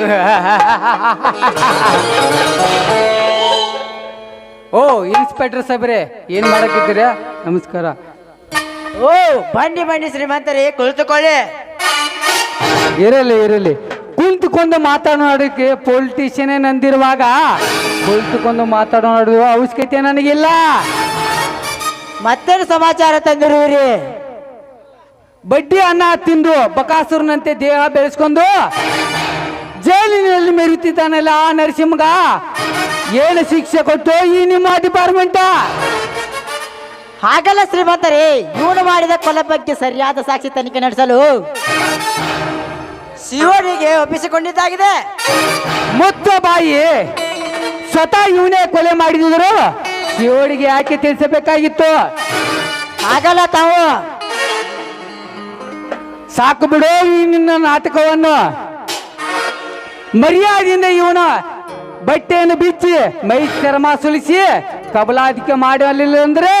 ಓ inspector ಸಾಬ್ರೆ ಏನ್ ಮಾಡಕ್ಕಿದ್ದೀರಾ? ನಮಸ್ಕಾರ. ಓ ಬನ್ನಿ ಬನ್ನಿ ಶ್ರೀಮಂತರೇ ಕುಳಿತುಕೊಳ್ಳಿ. ಇರಲಿ ಇರಲಿ. ಕುಳಿತುಕೊಂಡು ಮಾತನಾಡೋಕೆ ಪೊಲಿಟಿಷಿಯನ್ ನಂದಿರುವಾಗ ಕುಳಿತುಕೊಂಡು ಮಾತಾಡೋದು ಅವಶ್ಯಕತೆ ನನಗಿಲ್ಲ. ಮತ್ತೇನು ಸಮಾಚಾರ ತಂದಿರುವಿರಿ? ಬಡ್ಡಿ ಅನ್ನ ತಿಂದು ಬಕಾಸುರನಂತೆ ದೇಹ ಬೆಳೆಸ್ಕೊಂಡು ಜೈಲಿನಲ್ಲಿ ಮೆರೀತಿದ್ದಾನಲ್ಲ ಆ ನರಸಿಂಹಗ? ಏನು ಶಿಕ್ಷೆ ಕೊಟ್ಟು ಈ ನಿಮ್ಮ ಡಿಪಾರ್ಟ್ಮೆಂಟ್ ಹಾಗಲ್ಲ ಶ್ರೀಮಂತರೇ ಇವನು ಮಾಡಿದ ಕೊಲೆ ಬಗ್ಗೆ ಸರಿಯಾದ ಸಾಕ್ಷಿ ತನಿಖೆ ನಡೆಸಲು ಶಿವನಿಗೆ ಒಪ್ಪಿಸಿಕೊಂಡಿದ್ದಾಗಿದೆ. ಮುತ್ತ ಬಾಯಿ ಸ್ವತಃ ಇವನೇ ಕೊಲೆ ಮಾಡಿದ್ರು ಸಿಒಡಿಗೆ ಯಾಕೆ ತಿಳಿಸಬೇಕಾಗಿತ್ತು. ಹಾಗಲ್ಲ ತಾವು. ಸಾಕು ಬಿಡು ಈ ನಿನ್ನ ನಾಟಕವನ್ನು. ಮರ್ಯಾದೆಯಿಂದ ಇವನ ಬಟ್ಟೆಯನ್ನು ಬಿಚ್ಚಿ ಮೈ ಚರ್ಮ ಸುಲಿಸಿ ಕಬಲಾದಿಕೆ ಮಾಡಲಿಲ್ಲ ಅಂದ್ರೆ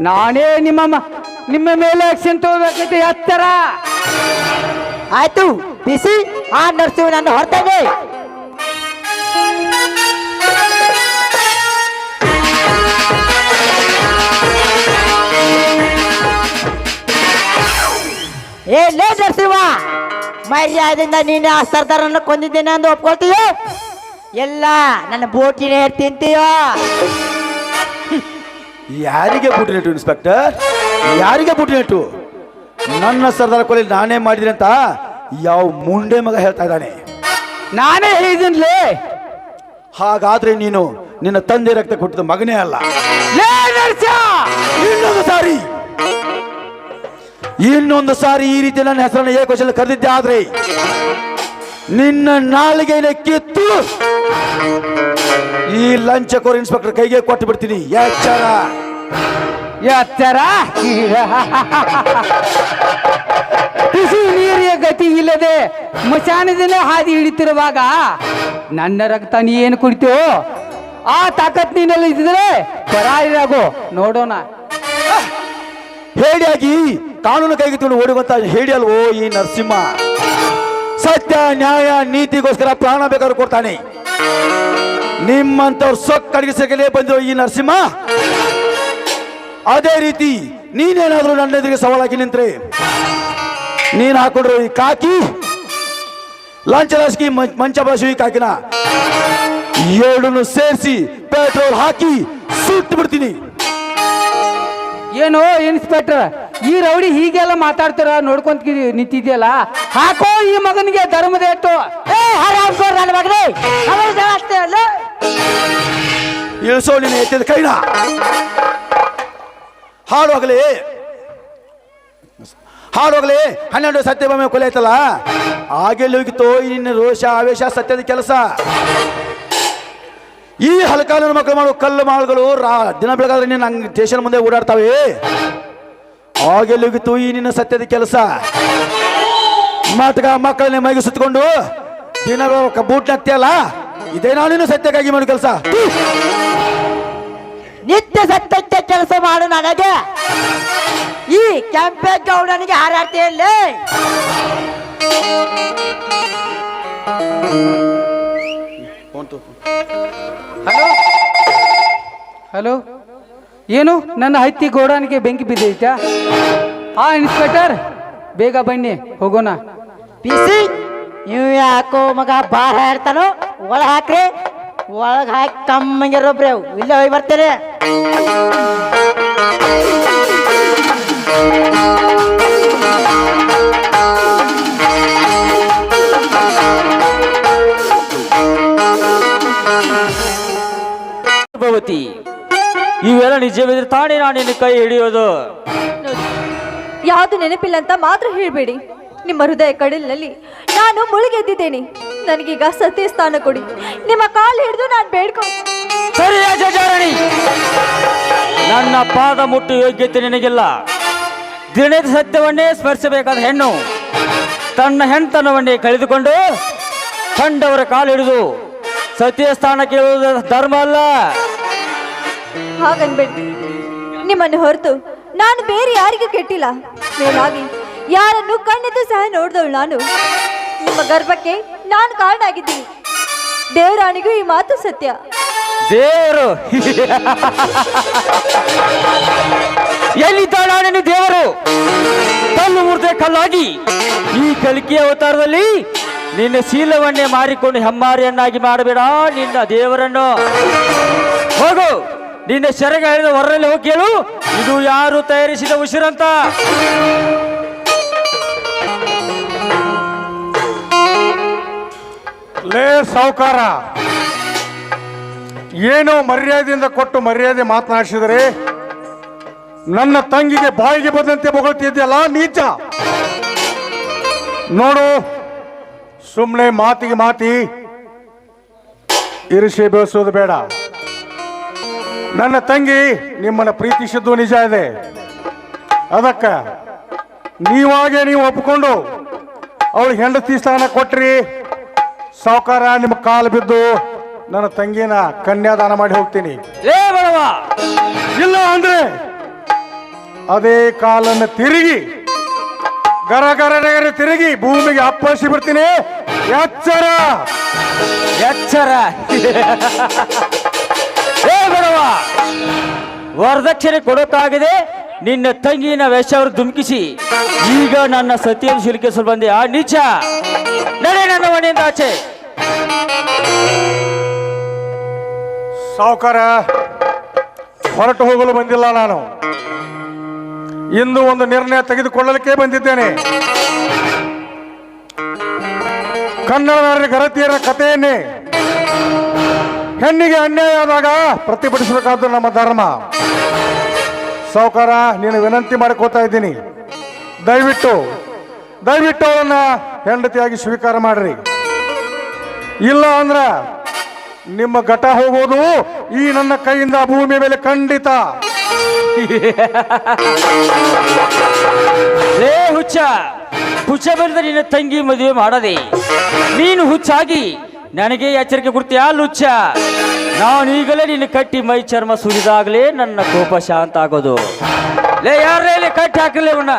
ನಾನೇ ನಿಮ್ಮ ನಿಮ್ಮ ಮೇಲೆ ಆಕ್ಷನ್ ತಗೋಬೇಕೈತೆ ಎತ್ತರ ಆಯ್ತು, ಬಿಸಿ, ಆ ನರಸಿಂಹನನ್ನು ಹೊರತಾಗಿ ಏ ಲೇ ನರಸಿಂಹ ಮರ್ಯಾದಿಂದ ನೀನು ಆ ಸರ್ದಾರನ್ನ ಕೊಂದಿದ್ದೇನೆ ಅಂದು ಒಪ್ಕೊಳ್ತೀಯೋ? ಎಲ್ಲ ನನ್ನ ಬೋಟಿನೇ ತಿಂತೀಯೋ? ಯಾರಿಗೆ ಬುಟ್ಟಿನೆಟ್ಟು ಇನ್ಸ್ಪೆಕ್ಟರ್? ಯಾರಿಗೆ ಬುಟ್ಟಿನೆಟ್ಟು ನನ್ನ ಸರ್ದಾರ ಕೊಲೆ ನಾನೇ ಮಾಡಿದ್ರೆ ಅಂತ ಯಾವ ಮುಂಡೆ ಮಗ ಹೇಳ್ತಾ ಇದ್ದಾನೆ. ನಾನೇ ಹೇಳಿದಿನ್ಲೇ ಹಾಗಾದ್ರೆ ನೀನು ನಿನ್ನ ತಂದೆ ರಕ್ತ ಕೊಟ್ಟಿದ ಮಗನೇ ಅಲ್ಲ. ಲೇ ನರಸಿಂಹ! ಇನ್ನೊಂದು ಸಾರಿ. ಇನ್ನೊಂದು ಸಾರಿ ಈ ರೀತಿ ನನ್ನ ಹೆಸರನ್ನು ಏಕವಚನ ಕರೆದಿದ್ದೆ ಆದ್ರೆ ನಿನ್ನ ನಾಲಿಗೆನ ಕಿತ್ತು. ಈ ಲಂಚಕೋರ್ ಇನ್ಸ್ಪೆಕ್ಟರ್ ಕೈಗೆ ಕೊಟ್ಟು ಬಿಡ್ತೀನಿ. ಎಚ್ಚರ. ಎಚ್ಚರ? ಬಿಸಿ ನೀರಿಯ ಗತಿ ಇಲ್ಲದೆ ಮಶಾನದಿಂದ ಹಾದಿ ಹಿಡಿತಿರುವಾಗ ನನ್ನ ರಕ್ತ ನೀ ಏನು ಕುಡಿತೀವೋ ಆ ತಾಕತ್ ನೀನಲ್ಲಿ ಇದ್ರೆ ಪರಾರಿರಾಗು. ನೋಡೋಣ. ಹೇಡಿಯಾಗಿ ಕಾನೂನು ಕೈಗೆ ತುಳು ಓಡುವಂತ ಹೇಳಿ ಅಲ್ವೋ ಈ ನರಸಿಂಹ? ಸತ್ಯ, ನ್ಯಾಯ, ನೀತಿಗೋಸ್ಕರ ಪ್ರಾಣ ಬೇಕಾದ್ರೂ ಕೊಡ್ತಾನೆ. ನಿಮ್ಮಂತವ್ರು ಸೊಕ್ಕ ಅಡಗಿಸಲೇ ಬಂದಿರೋ ಈ ನರಸಿಂಹ? ಅದೇ ರೀತಿ ನೀನೇನಾದ್ರೂ ನನ್ನ ಎದುರಿಗೆ ಸವಾಲಾಗಿ ನಿಂತ್ರೆ? ನೀನ್ ಹಾಕೊಂಡ್ರು ಈ ಕಾಕಿ? ಲಂಚ ಲಸಿಕೆ ಮಂಚ ಬಳಸಿ ಈ ಕಾಕಿನ. ಎರಡನ್ನು ಸೇರಿಸಿ ಪೆಟ್ರೋಲ್ ಹಾಕಿ ಸುಟ್ಟು ಬಿಡ್ತೀನಿ ಏನೋ ಇನ್ಸ್ಪೆಕ್ಟರ್, ಈ ರೌಡಿ ಹೀಗೆಲ್ಲ ಮಾತಾಡ್ತಾರ ನೋಡ್ಕೊಂತ ನಿಂತಿದ್ಯಲ್ಲ? ಹಾಕೋ ಈ ಮಗನಿಗೆ ಧರ್ಮದ ಏಟು ಏ ಹರಾಮ್ಖೋರ್ ನನ್ನ ಮಗನೇ. ಅವರ ಜಾಸ್ತಿ ಅಲ್ಲ. ಇಳಿಸೋ ನೀನು ಎತ್ತಿದ ಕೈನ. ಹಾಡೋಗ್ಲಿ ಹಾಡೋಗ್ಲಿ ಹನ್ನೆರಡು ಸತ್ಯಭಾಮೆ ಕೊಲೆ ಆಯ್ತಲ್ಲ? ಆಗೆಲ್ಲೋಗಿತ್ತು ನಿನ್ನ ರೋಷ, ಆವೇಶ, ಸತ್ಯದ ಕೆಲಸ? ಈ ಹಲಕಾಲಿನ ಮಕ್ಕಳು ಮಾಡುವ ಕಲ್ಲು ಮಾಳುಗಳು ರಾ ದಿನ ಬೆಳಗಾದ್ರೆ ನೀನು ನಂಗೆ ಸ್ಟೇಷನ್ ಮುಂದೆ ಓಡಾಡ್ತಾವೆ. ಹಾಗೆಲ್ಲಿ ಹೋಗಿತ್ತು ಈ ನಿನ್ನ ಸತ್ಯದ ಕೆಲಸ. ಮಾತಗ ಮಕ್ಕಳನ್ನ ಮೈಗೆ ಸುತ್ತಕೊಂಡು ದಿನ ಬೂಟ್ ನತ್ತಿಯಲ್ಲ ಇದೇನಾ ನೀನು ಸತ್ಯಕ್ಕಾಗಿ ಮಾಡೋ ಕೆಲಸ. ನಿತ್ಯ ಸತ್ಯಕ್ಕೆ ಕೆಲಸ ಮಾಡು ನನಗೆ. ಈ ಕೆಂಪೇಗೌಡನಿಗೆ ಹಾರಾಡ್ತೀಯಲ್ಲಿ ಹಲೋ? ಹಲೋ? ಏನು? ನನ್ನ ಹತ್ತಿ ಗೋಡಾನಿಗೆ ಬೆಂಕಿ ಬಿದ್ದೈತಾ? ಆ ಇನ್ಸ್ಪೆಕ್ಟರ್. ಬೇಗ ಬನ್ನಿ, ಹೋಗೋಣ. ಪಿಸಿ ನೀವು ಯಾಕೋ ಮಗ ಬಾರ ಹೇಳ್ತಾನೋ? ಒಳಗೆ ಹಾಕ್ರಿ. ಒಳಗೆ ಹಾಕಿ ಕಮ್ಮಂಗಿರೋಬ್ರಿ ಇಲ್ಲೇ ಹೋಗಿ ಬರ್ತೀರಿ ಭವತಿ ಇವೆಲ್ಲ ನಿಜವಿದ್ರೆ ತಾನೇ ನಾನು ನಿನ್ನ ಕೈ ಹಿಡಿಯೋದು. ಯಾವ್ದು ನೆನಪಿಲ್ಲ ಅಂತ ಮಾತ್ರ ಹೇಳಬೇಡಿ. ನಿಮ್ಮ ಹೃದಯ ಕಡಲಿನಲ್ಲಿ ನಾನು ಮುಳುಗೆದ್ದಿದ್ದೇನೆ ನನಗೀಗ ಸತ್ಯ ಸ್ಥಾನ ಕೊಡಿ. ನಿಮ್ಮ ಕಾಲು ಹಿಡಿದು ನಾನು ಬೇಡ್ಕೊ ನನ್ನ ಪಾದ ಮುಟ್ಟು ಯೋಗ್ಯತೆ ನಿನಗಿಲ್ಲ. ದಿನದ ಸತ್ಯವನ್ನೇ ಸ್ಮರಿಸಬೇಕಾದ ಹೆಣ್ಣು. ತನ್ನ ಹೆಣ್ತನವನ್ನೇ ಕಳೆದುಕೊಂಡು ಕಂಡವರ ಕಾಲು ಹಿಡಿದು ಸತ್ಯ ಸ್ಥಾನ ಕೇಳುವುದು ಧರ್ಮ ಅಲ್ಲ. ಹಾಗನ್ಬೇಡಿ. ನಿಮ್ಮನ್ನು ಹೊರತು ನಾನು ಬೇರೆ ಯಾರಿಗೂ ಕೆಟ್ಟಿಲ್ಲ. ಮೇಲಾಗಿ, ಯಾರನ್ನು ಕಣ್ಣೆದ್ದು ಸಹ ನೋಡಿದವಳು ನಾನು. ನಿಮ್ಮ ಗರ್ಭಕ್ಕೆ ನಾನು ಕಾರಣ ಆಗಿದ್ದೀನಿ ದೇವರಾಣಿಗೂ ಈ ಮಾತು ಸತ್ಯ. ದೇವರು. ಎಲ್ಲಿದ್ದಾಳು ದೇವರು? ಕಲ್ಲು ಮುರಿದ ಕಲ್ಲಾಗಿ. ಈ ಕಲಿಕೆಯ ಅವತಾರದಲ್ಲಿ ನಿನ್ನ ಶೀಲವನ್ನೇ ಮಾರಿಕೊಂಡು ಹೆಮ್ಮಾರಿಯನ್ನಾಗಿ ಮಾಡಬೇಡ ನಿನ್ನ ದೇವರನ್ನು. ಹೋಗು. ನಿನ್ನ ಸೆರೆಗೆ ಹೇಳಿದ ಹೊರರಲ್ಲಿ ಹೋಗಿ ಕೇಳು. ಇದು ಯಾರು ತಯಾರಿಸಿದ ಉಸಿರಂತ? ಲೇ ಸಾವುಕಾರ, ಏನೋ ಮರ್ಯಾದೆಯಿಂದ ಕೊಟ್ಟು ಮರ್ಯಾದೆ ಮಾತನಾಡಿಸಿದರೆ ನನ್ನ ತಂಗಿಗೆ ಬಾಯಿಗೆ ಬಂದಂತೆ ಬೊಗಳ್ತಿದ್ಯಲ್ಲ ನೀಚ. ನೋಡು ಸುಮ್ಮನೆ ಮಾತಿಗೆ ಮಾತಿ, ಇರಿಸಿ ಬೆಳೆಸೋದು ಬೇಡ. ನನ್ನ ತಂಗಿ ನಿಮ್ಮನ್ನ ಪ್ರೀತಿಸಿದ್ದು ನಿಜ ಇದೆ. ಅದಕ್ಕ ನೀವಾಗೆ ನೀವು ಒಪ್ಕೊಂಡು ಅವಳು ಹೆಂಡತಿ ಸ್ಥಾನ ಕೊಟ್ರಿ. ಸಾವುಕಾರ ನಿಮ್ಮ ಕಾಲು ಬಿದ್ದು ನನ್ನ ತಂಗಿನ ಕನ್ಯಾದಾನ ಮಾಡಿ ಹೋಗ್ತೀನಿ. ಏ ಬಡವ! ಇಲ್ಲ ಅಂದ್ರೆ ಅದೇ ಕಾಲನ್ನು ತಿರುಗಿ ಗರ ಗರ ತಿರುಗಿ ಭೂಮಿಗೆ ಅಪ್ಪಳಿಸಿ ಬಿಡ್ತೀನಿ. ಎಚ್ಚರ! ಎಚ್ಚರ. ವರದಕ್ಷಿಣೆ ಕೊಡೋಕ್ಕಾಗದೆ ನಿನ್ನ ತಂಗಿನ ವೇಷವರು ಧುಮುಕಿಸಿ. ಈಗ ನನ್ನ ಸತಿಯನ್ನು ಶಿಲ್ಕಿಸಲು ಬಂದೆ. ಆ ನೀಚ, ನಡೆ ನನ್ನ ಮನೆಯಿಂದ ಆಚೆ. ಸಾವುಕಾರ, ಹೊರಟು ಹೋಗಲು ಬಂದಿಲ್ಲ ನಾನು. ಇಂದು ಒಂದು ನಿರ್ಣಯ ತೆಗೆದುಕೊಳ್ಳಲಿಕ್ಕೆ ಬಂದಿದ್ದೇನೆ. ಕನ್ನಡ ಗರತಿಯರ ಕಥೆಯನ್ನೇ ಹೆಣ್ಣಿಗೆ ಅನ್ಯಾಯ ಆದಾಗ ಪ್ರತಿಭಟಿಸಬೇಕಾದ್ದು ನಮ್ಮ ಧರ್ಮ. ಸಾವುಕಾರ, ನೀನು ವಿನಂತಿ ಮಾಡಿಕೋತಾ ಇದ್ದೀನಿ. ದಯವಿಟ್ಟು ದಯವಿಟ್ಟು ಅವನ್ನ ಹೆಂಡತಿಯಾಗಿ ಸ್ವೀಕಾರ ಮಾಡ್ರಿ. ಇಲ್ಲ ಅಂದ್ರ ನಿಮ್ಮ ಘಟ ಹೋಗೋದು ಈ ನನ್ನ ಕೈಯಿಂದ ಭೂಮಿ ಮೇಲೆ ಖಂಡಿತ. ಹುಚ್ಚ ಹುಚ್ಚ ಬೆಳೆದ ನಿನ್ನ ತಂಗಿ ಮದುವೆ ಮಾಡದೆ. ನೀನು ಹುಚ್ಚಾಗಿ ನನಗೆ ಎಚ್ಚರಿಕೆ ಕೊಡ್ತೀಯಾ, ಲುಚ್ಚ? ನಾನು ಈಗಲೇ ನಿನ್ನ ಕಟ್ಟಿ ಮೈ ಚರ್ಮ ಸುರಿದಾಗಲೇ ನನ್ನ ಕೋಪ ಶಾಂತ ಆಗೋದು. ಲೇ ಯಾರೇ ಇಲ್ಲಿ ಕಟ್ಟಿ ಹಾಕಲಿ ಅವನ್ನ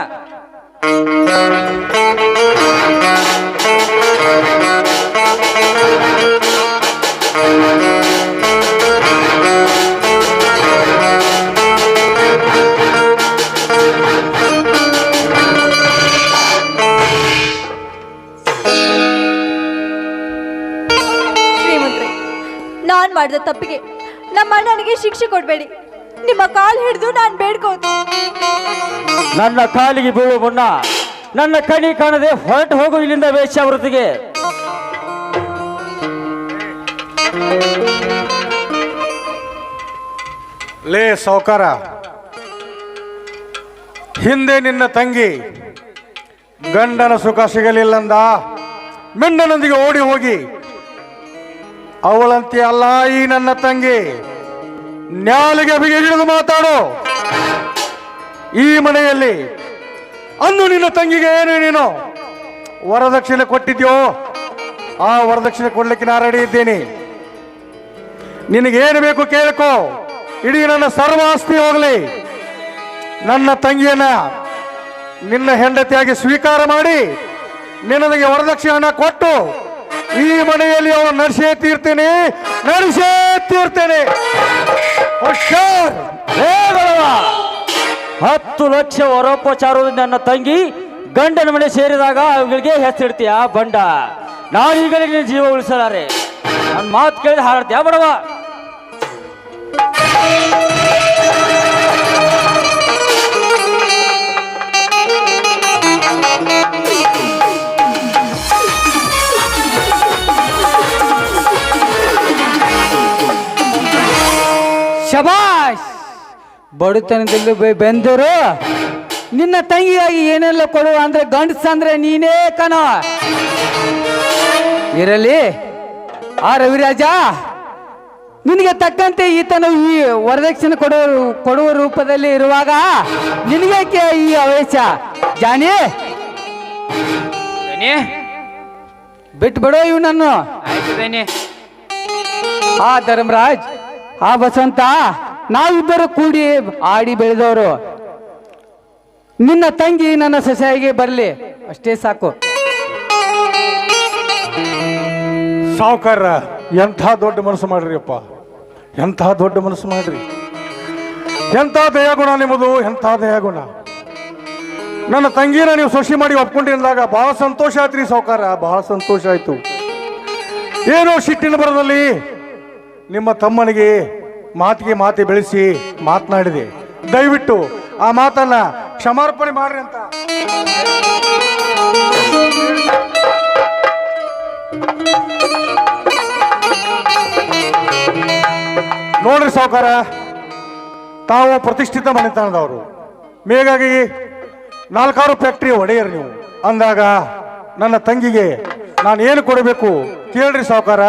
ಶ್ರೀಮಂತ್ರಿ ನಾನ್ ಮಾಡಿದ ತಪ್ಪಿಗೆ ನಮ್ಮ ಅಣ್ಣನಿಗೆ ಶಿಕ್ಷೆ ಕೊಡ್ಬೇಡಿ. ನಿಮ್ಮ ಕಾಲು ಹಿಡಿದು ನಾನು ಬೇಡ್ಕೋದು ನನ್ನ ಕಾಲಿಗೆ ಬೀಳು ಮುನ್ನ ನನ್ನ ಕಣಿ ಕಾಣದೆ ಹೊರಟು ಹೋಗು ಇಲ್ಲಿಂದ ವೇಶ್ಯಾವೃತ್ತಿಗೆ. ಲೇ ಸೌಕಾರ ಹಿಂದೆ ನಿನ್ನ ತಂಗಿ ಗಂಡನ ಸುಖ ಸಿಗಲಿಲ್ಲಂದ ಮೆಂಡನೊಂದಿಗೆ ಓಡಿ ಹೋಗಿ ಅವಳಂತೆ ಅಲ್ಲ ಈ ನನ್ನ ತಂಗಿ. ನ್ಯಾಲಿಗೆ ಬಿಗಿ ಹಿಡಿದು ಮಾತಾಡು. ಈ ಮನೆಯಲ್ಲಿ ಅಂದು ನಿನ್ನ ತಂಗಿಗೆ ಏನು ನೀನು? ವರದಕ್ಷಿಣೆ ಕೊಟ್ಟಿದ್ಯೋ? ಆ ವರದಕ್ಷಿಣೆ ಕೊಡ್ಲಿಕ್ಕೆ ನಾ ರೆಡಿ ಇದ್ದೀನಿ. ನಿನಗೇನು ಬೇಕು ಕೇಳ್ಕೋ. ಇಡೀ ನನ್ನ ಸರ್ವ ಆಸ್ತಿ ಹೋಗಲಿ. ನನ್ನ ತಂಗಿಯನ್ನ ನಿನ್ನ ಹೆಂಡತಿಯಾಗಿ ಸ್ವೀಕಾರ ಮಾಡಿ ನಿನಗೆ ವರದಕ್ಷಿಣೆ ಕೊಟ್ಟು ಈ ಮನೆಯಲ್ಲಿ ಅವನು ನಡೆಸೇ ತೀರ್ತೇನೆ ನಡೆಸೇ ತೀರ್ತೇನೆ! ಹತ್ತು ಲಕ್ಷ ವರೋಪಚಾರ ನನ್ನ ತಂಗಿ ಗಂಡನ ಮನೆ ಸೇರಿದಾಗ ಅವುಗಳಿಗೆ ಹೆಸರಿಡ್ತೀಯ ಬಂಡ. ನಿನ್ನ ಜೀವ ಉಳಿಸಲಾರೆ. ನನ್ನ ಮಾತು ಕೇಳಿದ ಹಾರಾಡ್ತೀಯ, ಬಡವ. ಶಬಾಷ್! ಬಡತನದಲ್ಲಿ ಬೆಂದರು ನಿನ್ನ ತಂಗಿಯಾಗಿ ಏನೆಲ್ಲ ಕೊಡುವ ಅಂದ್ರೆ ಗಂಡಸ ಅಂದ್ರೆ ನೀನೇ ಕಣ. ಇರಲಿ ಆ ರವಿರಾಜ ನಿನಗೆ ತಕ್ಕಂತೆ ಈತನು ಈ ವರದಕ್ಷಿಣೆ ಕೊಡುವ ಕೊಡುವ ರೂಪದಲ್ಲಿ ಇರುವಾಗ ನಿನಗೇಕೆ ಈ ಅವೇಶ ಜಾನಿ ಬಿಟ್ಟು ಬಿಡೋ ನಾನು ಆ ಧರ್ಮರಾಜ್ ಆ ಬಸವಂತ, ನಾವಿಬ್ಬರು ಕೂಡಿ ಆಡಿ ಬೆಳೆದವರು. ನಿನ್ನ ತಂಗಿ ನನ್ನ ಸೊಸೆಯಾಗಿ ಬರಲಿ. ಅಷ್ಟೇ ಸಾಕು. ಸಾವುಕಾರ, ಎಂಥ ದೊಡ್ಡ ಮನಸ್ಸು ಮಾಡ್ರಿ ಅಪ್ಪ ಎಂಥ ದೊಡ್ಡ ಮನಸ್ಸು ಮಾಡ್ರಿ. ಎಂಥ ದಯಾಗುಣ ನಿಮ್ಮದು, ಎಂಥ ದಯಾಗುಣ. ನನ್ನ ತಂಗಿನ ನೀವು ಸೊಸಿ ಮಾಡಿ ಒಪ್ಕೊಂಡಿದ್ದಾಗ ಬಹಳ ಸಂತೋಷ ಆಯ್ತು ರೀ ಸಾವುಕಾರ, ಬಹಳ ಸಂತೋಷ ಆಯ್ತು. ಏನೋ ಸಿಟ್ಟಿನ ಬರದಲ್ಲಿ ನಿಮ್ಮ ತಮ್ಮನಿಗೆ ಮಾತಿಗೆ ಮಾತೆ ಬೆಳೆಸಿ ಮಾತನಾಡಿದೆ. ದಯವಿಟ್ಟು ಆ ಮಾತನ್ನ ಕ್ಷಮಾರ್ಪಣೆ ಮಾಡ್ರಿ ಅಂತ. ನೋಡ್ರಿ ಸಾವುಕಾರ, ತಾವು ಪ್ರತಿಷ್ಠಿತ ಮನೆತನದವರು. ಮೇಗಾಗಿ ನಾಲ್ಕಾರು ಫ್ಯಾಕ್ಟ್ರಿ ಒಡೆಯರು ನೀವು. ಅಂದಾಗ ನನ್ನ ತಂಗಿಗೆ ನಾನು ಏನು ಕೊಡಬೇಕು ಕೇಳ್ರಿ ಸಾವುಕಾರ.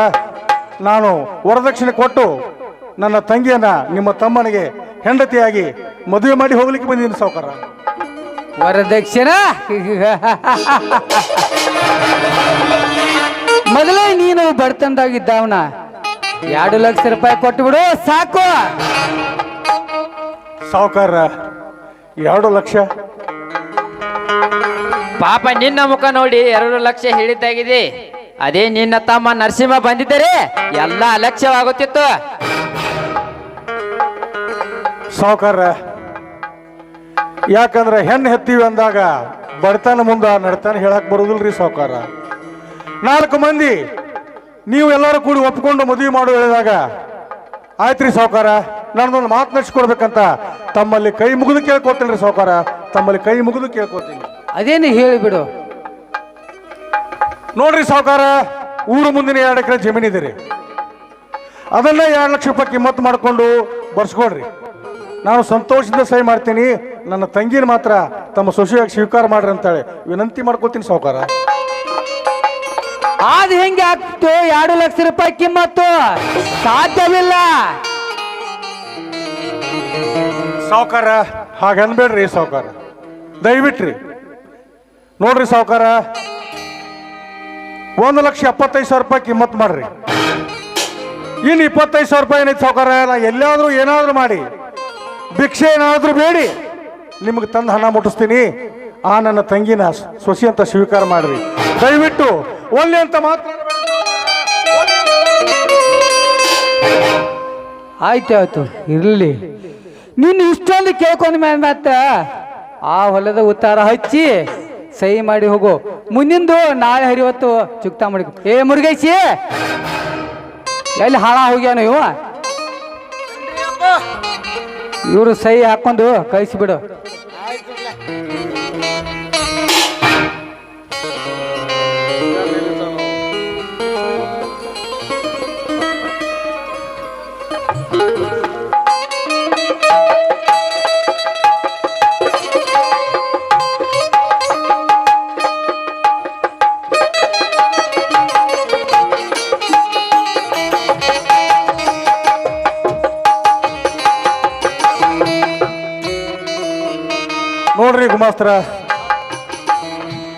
ನಾನು ವರದಕ್ಷಿಣೆ ಕೊಟ್ಟು ನನ್ನ ತಂಗಿಯನ್ನ ನಿಮ್ಮ ತಮ್ಮನಿಗೆ ಹೆಂಡತಿಯಾಗಿ ಮದುವೆ ಮಾಡಿ ಹೋಗ್ಲಿಕ್ಕೆ ಬಂದಿದ್ದೀನಿ ಸಾವುಕಾರ. ವರದಕ್ಷಿಣೆ? ಮೊದಲೇ ನೀನು ಬಡತನದಾಗಿದ್ದಾವನ. ಎರಡು ಲಕ್ಷ ರೂಪಾಯಿ ಕೊಟ್ಟು ಬಿಡು ಸಾಕು. ಸಾವುಕಾರ ಎರಡು ಲಕ್ಷ. ಪಾಪ ನಿನ್ನ ಮುಖ ನೋಡಿ ಎರಡು ಲಕ್ಷ ಹೇಳಿದ್ದಾಗಿದೆ. ಅದೇ ನಿನ್ನ ತಮ್ಮ ನರಸಿಂಹ ಬಂದಿದ್ದರೆ ಎಲ್ಲ ಅಲಕ್ಷ್ಯವಾಗುತ್ತಿತ್ತು. ಸಾವುಕಾರ ಯಾಕಂದ್ರೆ ಹೆಣ್ಣು ಹೆತ್ತೀವಿ ಅಂದಾಗ ಬಡತನ ಮುಂದ ನಡ್ತಾನೆ ಹೇಳಕ್ ಬರುದಿಲ್ರಿ ಸಾವುಕಾರ. ನಾಲ್ಕು ಮಂದಿ ನೀವು ಎಲ್ಲರೂ ಕೂಡಿ ಒಪ್ಕೊಂಡು ಮದುವೆ ಮಾಡು ಹೇಳಿದಾಗ ಆಯ್ತ್ರಿ ಸಾವುಕಾರ ನನ್ನೊಂದು ಮಾತು ನಡೆಸ್ಕೊಡ್ಬೇಕಂತ ತಮ್ಮಲ್ಲಿ ಕೈ ಮುಗಿದು ಕೇಳ್ಕೊತೀನಿ ರೀ ಸಾವುಕಾರ ತಮ್ಮಲ್ಲಿ ಕೈ ಮುಗಿದು ಕೇಳ್ಕೊತೀನಿ. ಅದೇನು ಹೇಳಿಬಿಡು ನೋಡ್ರಿ ಸಾವುಕಾರ ಊರು ಮುಂದಿನ ಎರಡು ಎಕರೆ ಜಮೀನಿದೆ ರೀ. ಅದನ್ನ ಎರಡು ಲಕ್ಷ ರೂಪಾಯಿ ಕಿಮ್ಮತ್ತು ಮಾಡಿಕೊಂಡು ಬರ್ಸ್ಕೊಡ್ರಿ ನಾನು ಸಂತೋಷದಿಂದ ಸಹಿ ಮಾಡ್ತೀನಿ ನನ್ನ ತಂಗಿನ ಮಾತ್ರ ತಮ್ಮ ಸೊಸೆಯಾಗಿ ಸ್ವೀಕಾರ ಮಾಡ್ರಿ ಅಂತೇಳಿ. ವಿನಂತಿ ಮಾಡ್ಕೋತೀನಿ ಸಾವುಕಾರ. ಅದ್ ಹೆಂಗೆ ಆಗ್ತು? ಎರಡು ಲಕ್ಷ ರೂಪಾಯಿ ಕಿಮ್ಮತ್ತು? ಸಾಧ್ಯವಿಲ್ಲ. ಸಾವುಕಾರ ಹಾಗೆ ಅನ್ಬೇಡ್ರಿ ಸಾವುಕಾರ. ದಯವಿಟ್ರಿ. ನೋಡ್ರಿ ಸಾವುಕಾರ ಒಂದು ಲಕ್ಷ ಎಪ್ಪತ್ತೈದು ಸಾವಿರ ರೂಪಾಯಿ ಕಿಮ್ಮತ್ ಮಾಡ್ರಿ. ಇನ್ನು ಇಪ್ಪತ್ತೈದು ಸಾವಿರ ರೂಪಾಯಿ ಏನೈತೆ ಸಾವುಕಾರ ನಾ ಎಲ್ಲಾದ್ರೂ ಏನಾದ್ರೂ ಮಾಡಿ. ಭಿಕ್ಷೆ ಏನಾದ್ರೂ ಬೇಡಿ. ನಿಮಗೆ ತಂದು ಹಣ ಮುಟ್ಟಿಸ್ತೀನಿ. ಆ ನನ್ನ ತಂಗಿನ ಸೊಸಿ ಅಂತ ಸ್ವೀಕಾರ ಮಾಡ್ರಿ. ದಯವಿಟ್ಟು ಒಲ್ಲೆ ಅಂತ ಮಾತ್ರ ಆಯ್ತು ಆಯ್ತು. ಇರಲಿ. ನೀನು ಇಷ್ಟೊಂದು ಕೇಳ್ಕೊಂಡ ಮೇಲೆ ಮತ್ತೆ ಆ ಹೊಲದ ಉತ್ತಾರ ಹಚ್ಚಿ ಸಹಿ ಮಾಡಿ ಹೋಗು. ಮುಂದಿಂದು ನಾಳೆ ಹರಿವತ್ತು ಚುಕ್ತಾ ಮಾಡಿ ಏ ಮುರುಗೇಶಿ! ಎಲ್ಲಿ ಹಾಳ ಹೋಗ್ಯಾನ ಇವ? ಇವರು ಸಹಿ ಹಾಕೊಂಡು ಕಳಿಸಿಬಿಡು.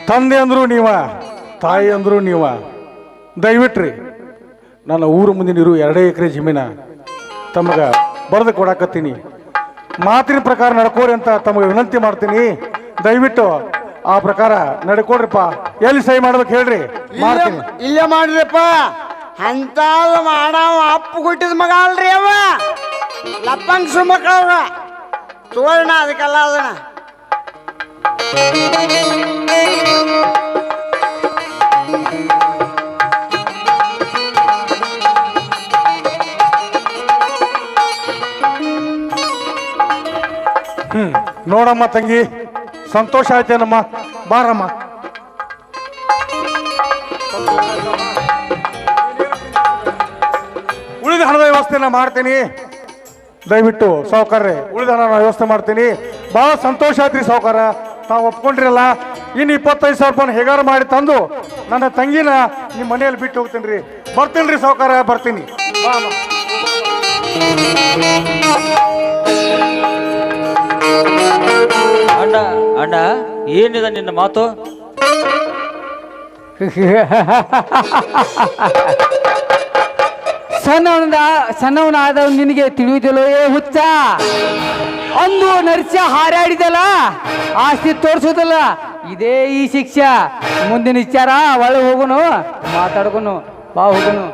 ತಂದೆ ಅಂದ್ರು ನೀವ ತಾಯಿ ಅಂದ್ರು ನೀವ ದಯವಿಟ್ರಿ. ನನ್ನ ಊರು ಮುಂದಿನ ಇರು ಎರಡೇ ಎಕರೆ ಜಮೀನ ತಮಗ ಬರೆದು ಕೊಡಾಕತ್ತೀನಿ. ಮಾತಿನ ಪ್ರಕಾರ ನಡ್ಕೋರಿ ಅಂತ ತಮಗೆ ವಿನಂತಿ ಮಾಡ್ತೀನಿ. ದಯವಿಟ್ಟು ಆ ಪ್ರಕಾರ ನಡ್ಕೊಡ್ರಿಪ್ಪ. ಎಲ್ಲಿ ಸಹಿ ಮಾಡ್ಬೇಕು ಹೇಳ್ರಿ. ಮಾಡ್ತೀನಿ. ಇಲ್ಲೇ ಮಾಡ್ರಿಪ್ಪ ಅಂತ ಮಾಡವ ಅಪ್ಪು ಕೊಟ್ಟಿದ ಮಗ ಅಲ್ರಿ ಅವ. ಲಪ್ಪಂಗ್ ಸುಮಕ್ಕಳವ ತೋರಣ ಅದಕ್ಕೆಲ್ಲ ಅದನ್ನ. ನೋಡಮ್ಮ ತಂಗಿ. ಸಂತೋಷ ಆಯ್ತೇನಮ್ಮ? ಬಾರಮ್ಮ. ಉಳಿದ ಹಣದ ವ್ಯವಸ್ಥೆನ ಮಾಡ್ತೀನಿ. ದಯವಿಟ್ಟು ಸಾವುಕಾರ್ರೆ ಉಳಿದ ಹಣ ವ್ಯವಸ್ಥೆ ಮಾಡ್ತೀನಿ. ಬಹಳ ಸಂತೋಷ ಆಯ್ತ್ರಿ ಸಾವುಕಾರ. ತಾವು ಒಪ್ಕೊಂಡ್ರಲ್ಲ ಇನ್ನು ಇಪ್ಪತ್ತೈದು ಸಾವಿರ ರೂಪಾಯಿ ಹೇಗಾರು ಮಾಡಿ ತಂದು ನನ್ನ ತಂಗಿನ ನಿಮ್ಮ ಮನೆಯಲ್ಲಿ ಬಿಟ್ಟು ಹೋಗ್ತೀನಿ ರೀ. ಬರ್ತೀನಿ ರೀ ಸಾವುಕಾರ ಬರ್ತೀನಿ. ಬಾ ಅಣ್ಣ ಅಣ್ಣ ಏನಿದೆ ನಿನ್ನ ಮಾತು? ಸಣ್ಣವನ ಸಣ್ಣವನಾದ ನಿನಗೆ ತಿಳಿಯುವುದಿಲ್ಲ ಏ ಹುಚ್ಚ? ಅಂದು ನರ್ಸ್ಯ ಹಾರಾಡಿದಲ್ಲ, ಆಸ್ತಿ ತೋರಿಸೋದಲ್ಲ. ಇದೇ ಈ ಶಿಕ್ಷೆ. ಮುಂದಿನ ವಿಚಾರ ಒಳಗೆ ಹೋಗುನು ಮಾತಾಡ್ಕೊನು ಬಾ ಹೋಗುನು.